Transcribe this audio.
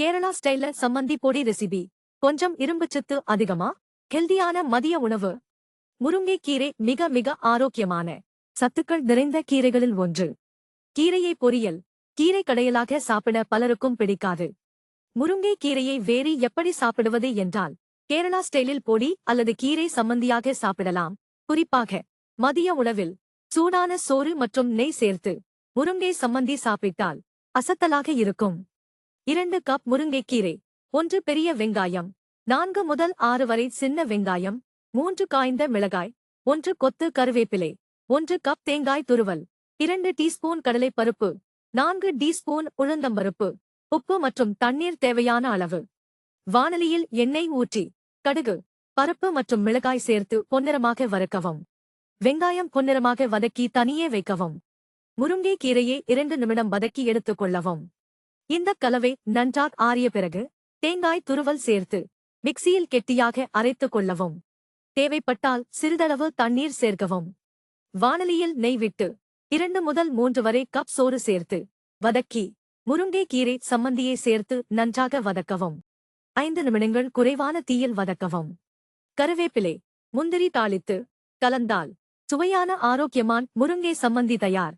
கேரளா ஸ்டைல சம்மந்தி பொடி ரெசிபி கொஞ்சம் இரும்புச்சத்து அதிகமா? ஹெல்தியான மதிய உணவு. முருங்கைக்கீரை மிக மிக ஆரோக்கியமான. சத்துக்கள் நிறைந்த கீரைகளில் ஒன்று. கீரையை பொரியல். கீரை கடையலாக சாப்பிட பலருக்கும் பிடிக்காது. முருங்கை கீரையை வேறு எப்படி சாப்பிடுவது என்றால் கேரளா ஸ்டைலில் பொடி அல்லது கீரை சம்மந்தியாக சாப்பிடலாம். குறிப்பாக மதிய உணவில் சூடான சோறு மற்றும் நெய் சேர்த்து முருங்கை சம்மந்தி சாப்பிட்டால் அசத்தலாக இருக்கும். இரண்டு கப் முருங்கைக்கீரை ஒன்று பெரிய வெங்காயம் நான்கு முதல் ஆறு வரை சின்ன வெங்காயம் மூன்று காய்ந்த மிளகாய் ஒன்று கொத்து கருவேப்பிலை ஒன்று கப் தேங்காய் துருவல் இரண்டு டீஸ்பூன் கடலைப் பருப்பு நான்கு டீஸ்பூன் உளுந்தம்பருப்பு உப்பு மற்றும் தண்ணீர் தேவையான அளவு. வானலியில் எண்ணெய் ஊற்றி கடுகு பருப்பு மற்றும் மிளகாய் சேர்த்து பொன்னிறமாக வறுக்கவும். வெங்காயம் பொன்னிறமாக வதக்கி தனியே வைக்கவும். முருங்கை கீரையை இரண்டு நிமிடம் வதக்கி எடுத்துக் கொள்ளவும். இந்த கலவை நன்றாக ஆறிய பிறகு தேங்காய் துருவல் சேர்த்து மிக்சியில் கெட்டியாக அரைத்துக் கொள்ளவும். தேவைப்பட்டால் சிறிதளவு தண்ணீர் சேர்க்கவும். வானலியில் நெய் விட்டு இரண்டு முதல் மூன்று வரை கப் சோறு சேர்த்து வதக்கி முருங்கை கீரை சம்மந்தியை சேர்த்து நன்றாக வதக்கவும். ஐந்து நிமிடங்கள் குறைவான தீயில் வதக்கவும். கருவேப்பிலை முந்திரி தாளித்து கலந்தால் சுவையான ஆரோக்கியமான் முருங்கை சம்மந்தி தயார்.